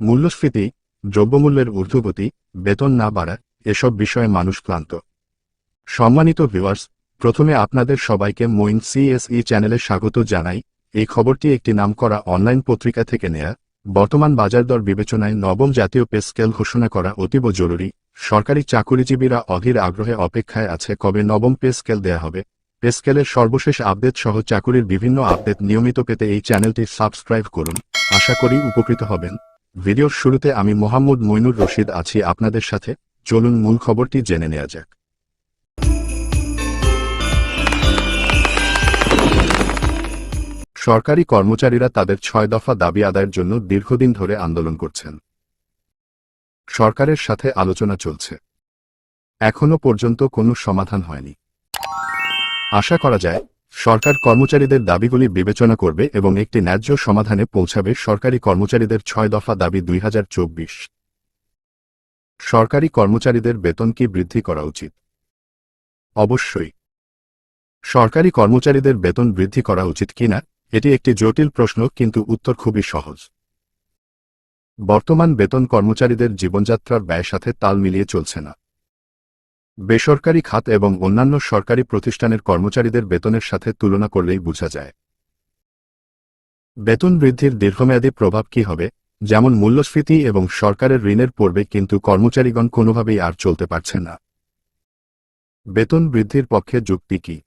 মূল্যস্ফীতি, দ্রব্যমূল্যের ঊর্ধ্বগতি, বেতন না বাড়া, এসব বিষয়ে মানুষ ক্লান্ত। সম্মানিত ভিউয়ার্স, প্রথমে আপনাদের সবাইকে মইন সিএসই চ্যানেলে স্বাগত জানাই। এই খবরটি একটি নামকরা অনলাইন পত্রিকা থেকে নেয়া। বর্তমান বাজার দর বিবেচনায় নবম জাতীয় পে স্কেল ঘোষণা করা অতীব জরুরি। সরকারি চাকুরিজীবীরা অধীর আগ্রহে অপেক্ষায় আছে কবে নবম পে স্কেল দেয়া হবে। পে স্কেলের সর্বশেষ আপডেট সহ চাকুরির বিভিন্ন আপডেট নিয়মিত পেতে এই চ্যানেলটি সাবস্ক্রাইব করুন। আশা করি উপকৃত হবেন। ভিডিওর শুরুতে আমি মোহাম্মদ মইনুর রশিদ আছি আপনাদের সাথে। চলুন মূল খবরটি জেনে নেওয়া যাক। সরকারি কর্মচারীরা তাদের ছয় দফা দাবি আদায়ের জন্য দীর্ঘদিন ধরে আন্দোলন করছেন। সরকারের সাথে আলোচনা চলছে। এখনও পর্যন্ত কোনো সমাধান হয়নি। আশা করা যায় সরকার কর্মচারীদের দাবিগুলি বিবেচনা করবে এবং একটি ন্যায্য সমাধানে পৌঁছাবে সরকারি কর্মচারীদের ছয় দফা দাবি দুই হাজার চব্বিশ। সরকারি কর্মচারীদের বেতন কি বৃদ্ধি করা উচিত? অবশ্যই। সরকারি কর্মচারীদের বেতন বৃদ্ধি করা উচিত কিনা, এটি একটি জটিল প্রশ্ন কিন্তু উত্তর খুবই সহজ। বর্তমান বেতন কর্মচারীদের জীবনযাত্রার ব্যয়ের সাথে তাল মিলিয়ে চলছে না। বেসরকারি খাত এবং অন্যান্য সরকারি প্রতিষ্ঠানের কর্মচারীদের বেতনের সাথে তুলনা করলেই বোঝা যায়। বেতন বৃদ্ধির দীর্ঘমেয়াদী প্রভাব কি হবে, যেমন মূল্যস্ফীতি এবং সরকারের ঋণের পড়বে কিন্তু কর্মচারীগণ কোনোভাবেই আর চলতে পারছে না। বেতন বৃদ্ধির পক্ষে যুক্তি কি?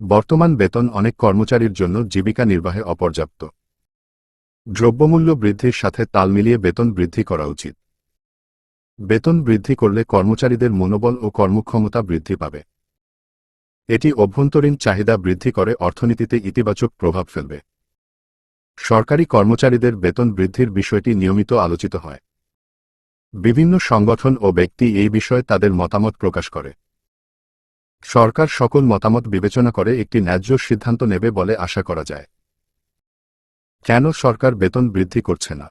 বর্তমান বেতন অনেক কর্মচারীর জন্য জীবিকা নির্বাহে অপর্যাপ্ত। দ্রব্যমূল্য বৃদ্ধির সাথে তাল মিলিয়ে বেতন বৃদ্ধি করা উচিত। বেতন বৃদ্ধি করলে কর্মচারীদের মনোবল ও কর্মক্ষমতা বৃদ্ধি পাবে। এটি অভ্যন্তরীণ চাহিদা বৃদ্ধি করে, অর্থনীতিতে ইতিবাচক প্রভাব ফেলবে। সরকারি কর্মচারীদের বেতন বৃদ্ধির বিষয়টি নিয়মিত আলোচিত হয়। বিভিন্ন সংগঠন ও ব্যক্তি এই বিষয়ে তাদের মতামত প্রকাশ করে। সরকার সকল মতামত বিবেচনা করে একটি ন্যায্য সিদ্ধান্ত নেবে বলে আশা করা যায়। কেন সরকার বেতন বৃদ্ধি করছে না?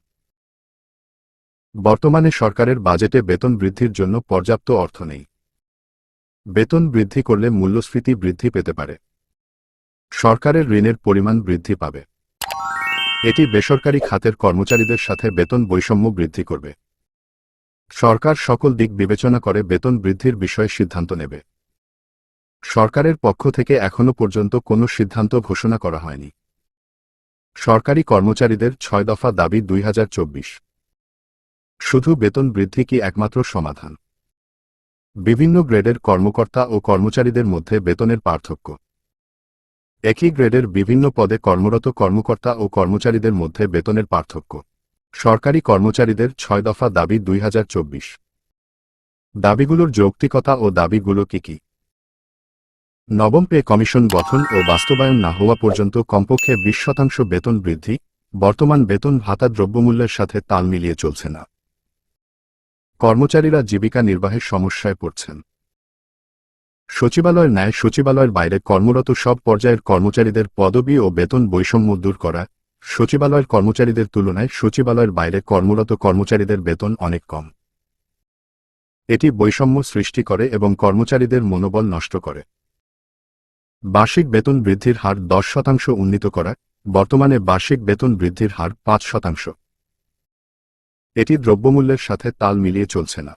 বর্তমানে সরকারের বাজেটে বেতন বৃদ্ধির জন্য পর্যাপ্ত অর্থ নেই। বেতন বৃদ্ধি করলে মূল্যস্ফীতি বৃদ্ধি পেতে পারে। সরকারের ঋণের পরিমাণ বৃদ্ধি পাবে। এটি বেসরকারি খাতের কর্মচারীদের সাথে বেতন বৈষম্য বৃদ্ধি করবে। সরকার সকল দিক বিবেচনা করে বেতন বৃদ্ধির বিষয়ে সিদ্ধান্ত নেবে। সরকারের পক্ষ থেকে এখনও পর্যন্ত কোনো সিদ্ধান্ত ঘোষণা করা হয়নি। সরকারি কর্মচারীদের ছয় দফা দাবি দুই হাজার চব্বিশ। শুধু বেতন বৃদ্ধি কি একমাত্র সমাধান? বিভিন্ন গ্রেডের কর্মকর্তা ও কর্মচারীদের মধ্যে বেতনের পার্থক্য। একই গ্রেডের বিভিন্ন পদে কর্মরত কর্মকর্তা ও কর্মচারীদের মধ্যে বেতনের পার্থক্য। সরকারি কর্মচারীদের ছয় দফা দাবি দুই হাজার চব্বিশ। দাবিগুলোর যৌক্তিকতা ও দাবিগুলো কি কি? নবম পে কমিশন গঠন ও বাস্তবায়ন না হওয়া পর্যন্ত কমপক্ষে বিশ শতাংশ বেতন বৃদ্ধি, বর্তমান বেতন ভাতা দ্রব্যমূল্যের সাথে তাল মিলিয়ে চলছে না। কর্মচারীরা জীবিকা নির্বাহের সমস্যায় পড়ছেন। সচিবালয়ের ন্যায় সচিবালয়ের বাইরে কর্মরত সব পর্যায়ের কর্মচারীদের পদবি ও বেতন বৈষম্য দূর করা, সচিবালয়ের কর্মচারীদের তুলনায় সচিবালয়ের বাইরে কর্মরত কর্মচারীদের বেতন অনেক কম। এটি বৈষম্য সৃষ্টি করে এবং কর্মচারীদের মনোবল নষ্ট করে। বার্ষিক বেতন বৃদ্ধির হার দশ শতাংশ উন্নীত করা, বর্তমানে বার্ষিক বেতন বৃদ্ধির হার পাঁচ শতাংশ। এটি দ্রব্যমূল্যের সাথে তাল মিলিয়ে চলছে না।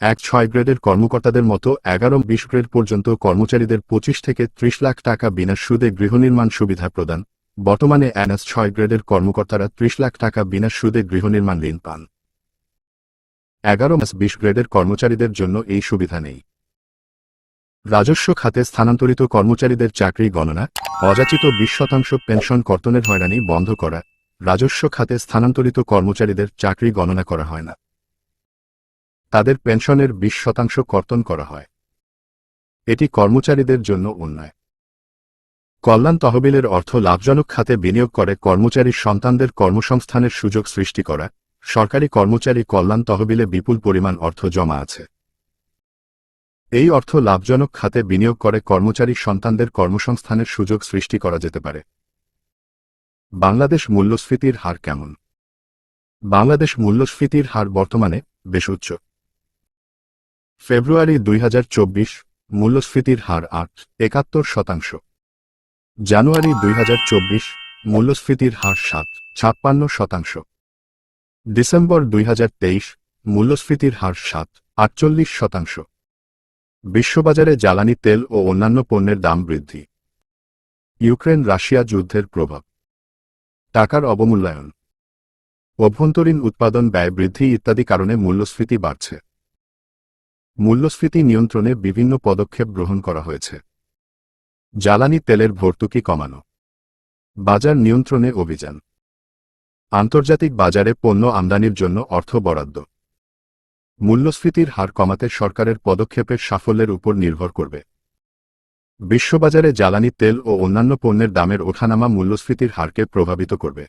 এক ছয় গ্রেডের কর্মকর্তাদের মতো এগারো বিশ গ্রেড পর্যন্ত কর্মচারীদের পঁচিশ থেকে ত্রিশ লাখ টাকা বিনা সুদে গৃহনির্মাণ সুবিধা প্রদান। বর্তমানে এনএস ছয় গ্রেডের কর্মকর্তারা ত্রিশ লাখ টাকা বিনা সুদে গৃহনির্মাণ ঋণ পান। এগারো মাস বিশ গ্রেডের কর্মচারীদের জন্য এই সুবিধা নেই। রাজস্ব খাতে স্থানান্তরিত কর্মচারীদের চাকরি গণনা, অযাচিত বিশ শতাংশ পেনশন কর্তনের হয়রানি বন্ধ করা রাজস্ব খাতে স্থানান্তরিত কর্মচারীদের চাকরি গণনা করা হয় না। তাদের পেনশনের বিশ শতাংশ কর্তন করা হয়। এটি কর্মচারীদের জন্য অন্যায়। কল্যাণ তহবিলের অর্থ লাভজনক খাতে বিনিয়োগ করে কর্মচারীর সন্তানদের কর্মসংস্থানের সুযোগ সৃষ্টি করা। সরকারি কর্মচারী কল্যাণ তহবিলে বিপুল পরিমাণ অর্থ জমা আছে। এই অর্থ লাভজনক খাতে বিনিয়োগ করে কর্মচারী সন্তানদের কর্মসংস্থানের সুযোগ সৃষ্টি করা যেতে পারে। বাংলাদেশ মূল্যস্ফীতির হার কেমন? বাংলাদেশ মূল্যস্ফীতির হার বর্তমানে বেশ উচ্চ। ফেব্রুয়ারি দুই হাজার চব্বিশ, মূল্যস্ফীতির হার আট, একাত্তর শতাংশ। জানুয়ারি দুই হাজার চব্বিশ, মূল্যস্ফীতির হার সাত, ছাপ্পান্ন শতাংশ। ডিসেম্বর দুই হাজার তেইশ, মূল্যস্ফীতির হার সাত, আটচল্লিশ শতাংশ। বিশ্ববাজারে জ্বালানি তেল ও অন্যান্য পণ্যের দাম বৃদ্ধি। ইউক্রেন রাশিয়া যুদ্ধের প্রভাব। টাকার অবমূল্যায়ন। অভ্যন্তরীণ উৎপাদন ব্যয় বৃদ্ধি ইত্যাদি কারণে মূল্যস্ফীতি বাড়ছে। মূল্যস্ফীতি নিয়ন্ত্রণে বিভিন্ন পদক্ষেপ গ্রহণ করা হয়েছে। জ্বালানি তেলের ভর্তুকি কমানো। বাজার নিয়ন্ত্রণে অভিযান। আন্তর্জাতিক বাজারে পণ্য আমদানির জন্য অর্থ বরাদ্দ। মূল্যস্ফীতির হার কমাতে সরকারের পদক্ষেপের সাফল্যের উপর নির্ভর করবে। বিশ্ববাজারে জ্বালানি তেল ও অন্যান্য পণ্যের দামের ওঠানামা মূল্যস্ফীতির হারকে প্রভাবিত করবে।